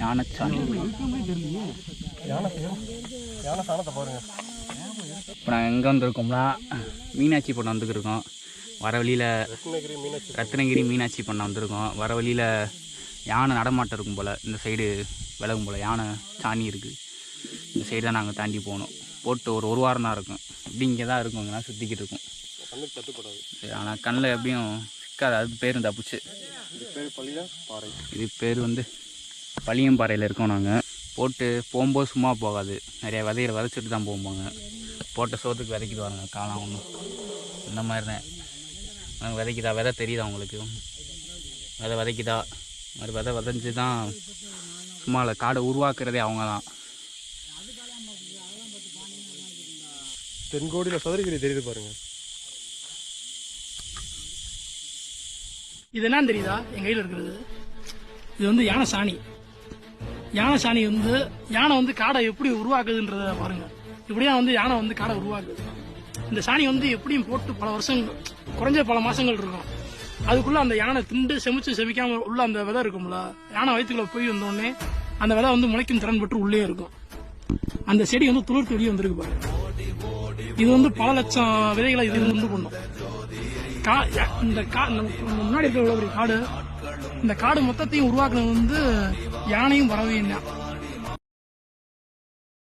யானைச்சாணி இப்போ நாங்கள் எங்கே வந்திருக்கோம்னா மீனாட்சி பண்ண வந்துருக்கோம் வர வழியில் ரத்னகிரி மீனாட்சி பண்ண வந்திருக்கோம். வர வழியில் யானை நடமாட்டம் இருக்கும் போல் இந்த சைடு விலகும் போல் யானை சாணி இருக்குது இந்த சைடு தான் நாங்கள் தாண்டி போகணும். போட்டு ஒரு ஒரு வாரம் தான் இருக்கும். இப்படி இங்கே தான் இருக்கும் இங்கெல்லாம் சுற்றிக்கிட்டு இருக்கும். ஆனால் கண்ணில் எப்படியும் சிக்காது அது பேரும் தப்புச்சு இது பேர் பள்ளியா பாறை. இது பேர் வந்து பளியம்பாறையில் இருக்கோம் நாங்கள் போட்டு போகும்போது சும்மா போகாது. நிறைய விதைகளை விதைச்சிட்டு தான் போகும்போங்க. போட்ட சோத்துக்கு விதைக்கிட்டு வாங்க காலம் ஒன்றும் இந்த மாதிரி தான். நாங்கள் விதைக்குதா? விதை தெரியுதா உங்களுக்கு? விதை விதைக்குதா? மாதிரி விதை விதைஞ்சு தான் சும்மா இல்லை காடை உருவாக்குறதே அவங்க தான். தென்கோடியில் சதுரகிரி தெரியுது பாருங்க. இது என்னன்னு தெரியுதா? என் கையில் இருக்கிறது. இது வந்து யானை சாணி. யானை சாணி வந்து யானை வந்து காடை எப்படி உருவாக்குதுன்றத பாருங்க. இப்படியா வந்து யானை வந்து காடை உருவாக்குது. இந்த சாணி வந்து எப்படியும் போட்டு பல வருஷங்கள் குறைஞ்ச பல மாசங்கள் இருக்கும். அதுக்குள்ள அந்த யானை திண்டு செமிச்சு செமிக்காம உள்ள அந்த விதை இருக்கும்ல யானை வயிற்றுக்குள்ள போய் வந்தோடனே அந்த விதை வந்து முளைக்கும் திறன் பெற்று உள்ளே இருக்கும். அந்த செடி வந்து துளிர்த்து வெளியே வந்திருக்கு பாருங்க. இது வந்து பல லட்சம் விதைகளை இது உண்டு பண்ணும். கா- இந்த கா- முன்னாடி இருக்கிற ஒரு காடு இந்த காடு மொத்தத்தையும் உருவாக்குனது வந்து யானையும் பறவையும் தான்.